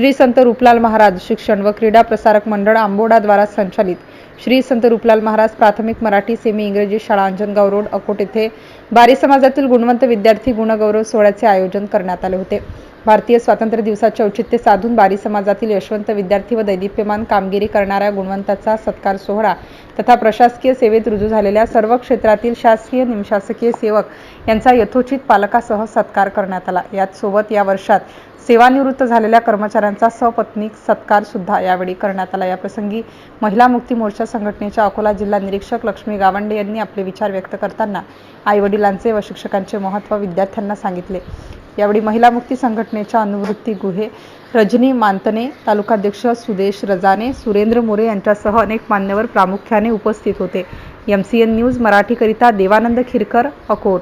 श्री संत रूपलाल महाराज शिक्षण व क्रीडा प्रसारक मंडळ आंबोडाद्वारा संचालित श्री संत रूपलाल महाराज प्राथमिक मराठी सेमी इंग्रजी शाळा अंजनगाव रोड अकोट येथे बारी समाजातील गुणवंत विद्यार्थी गुणगौरव सोहळ्याचे आयोजन करण्यात आले होते. भारतीय स्वातंत्र्य दिवसाचे औचित्य साधून बारी समाजातील यशवंत विद्यार्थी व दैदिप्यमान कामगिरी करणाऱ्या गुणवंताचा सत्कार सोहळा तथा प्रशासकीय सेवेत रुजू झालेल्या सर्व क्षेत्रातील शासकीय निमशासकीय सेवक यांचा यथोचित पालकासह सत्कार करण्यात आला. यात सोबत या वर्षात सेवानिवृत्त झालेल्या कर्मचाऱ्यांचा सपत्नीक सत्कार सुद्धा यावेळी करण्यात आला. याप्रसंगी महिला मुक्ती मोर्चा संघटनेच्या अकोला जिल्हा निरीक्षक लक्ष्मी गावंडे यांनी आपले विचार व्यक्त करताना आईवडिलांचे व शिक्षकांचे महत्त्व विद्यार्थ्यांना सांगितले. यावेळी महिला मुक्ती संघटनेच्या अनुवृत्ती गुहे रजनी मांतने तालुकाध्यक्ष सुदेश रजाने सुरेंद्र मोरे यांच्यासह अनेक मान्यवर प्रामुख्याने उपस्थित होते. एम सी एन न्यूज मराठीकरिता देवानंद खिरकर अकोट.